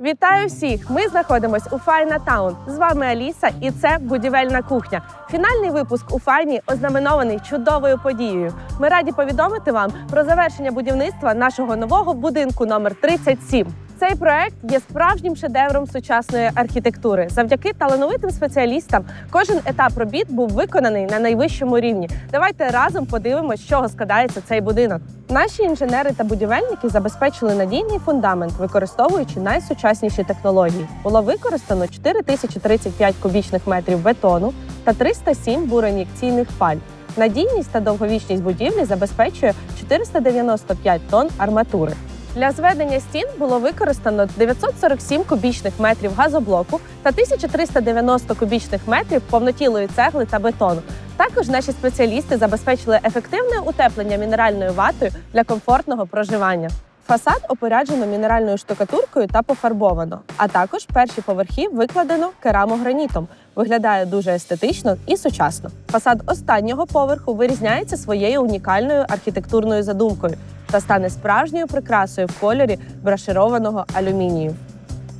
Вітаю всіх! Ми знаходимось у Файна Таун. З вами Аліса, і це будівельна кухня. Фінальний випуск у Файні ознаменований чудовою подією. Ми раді повідомити вам про завершення будівництва нашого нового будинку номер 37. Цей проект є справжнім шедевром сучасної архітектури. Завдяки талановитим спеціалістам кожен етап робіт був виконаний на найвищому рівні. Давайте разом подивимося, з чого складається цей будинок. Наші інженери та будівельники забезпечили надійний фундамент, використовуючи найсучасніші технології. Було використано 4035 кубічних метрів бетону та 307 буроін'єкційних паль. Надійність та довговічність будівлі забезпечує 495 тонн арматури. Для зведення стін було використано 947 кубічних метрів газоблоку та 1390 кубічних метрів повнотілої цегли та бетону. Також наші спеціалісти забезпечили ефективне утеплення мінеральною ватою для комфортного проживання. Фасад опоряджено мінеральною штукатуркою та пофарбовано. А також перші поверхи викладено керамогранітом. Виглядає дуже естетично і сучасно. Фасад останнього поверху вирізняється своєю унікальною архітектурною задумкою та стане справжньою прикрасою в кольорі брашированого алюмінію.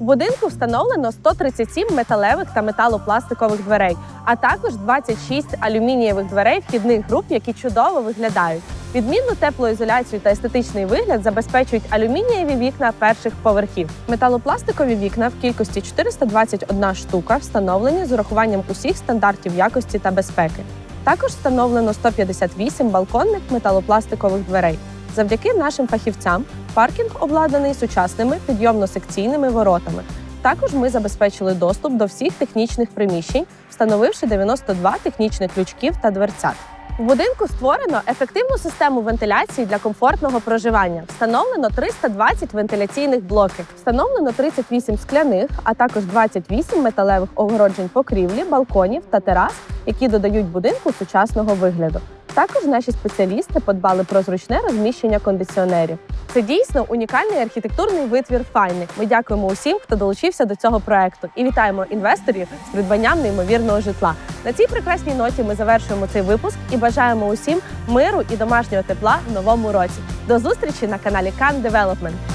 В будинку встановлено 137 металевих та металопластикових дверей, а також 26 алюмінієвих дверей вхідних груп, які чудово виглядають. Відмінну теплоізоляцію та естетичний вигляд забезпечують алюмінієві вікна перших поверхів. Металопластикові вікна в кількості 421 штука встановлені з урахуванням усіх стандартів якості та безпеки. Також встановлено 158 балконних металопластикових дверей. Завдяки нашим фахівцям паркінг обладнаний сучасними підйомно-секційними воротами. Також ми забезпечили доступ до всіх технічних приміщень, встановивши 92 технічних ключків та дверцят. В будинку створено ефективну систему вентиляції для комфортного проживання. Встановлено 320 вентиляційних блоків, встановлено 38 скляних, а також 28 металевих огороджень покрівлі, балконів та терас, які додають будинку сучасного вигляду. Також наші спеціалісти подбали про зручне розміщення кондиціонерів. Це дійсно унікальний архітектурний витвір файни. Ми дякуємо усім, хто долучився до цього проекту, і вітаємо інвесторів з придбанням неймовірного житла. На цій прекрасній ноті ми завершуємо цей випуск і бажаємо усім миру і домашнього тепла в новому році. До зустрічі на каналі Can Development.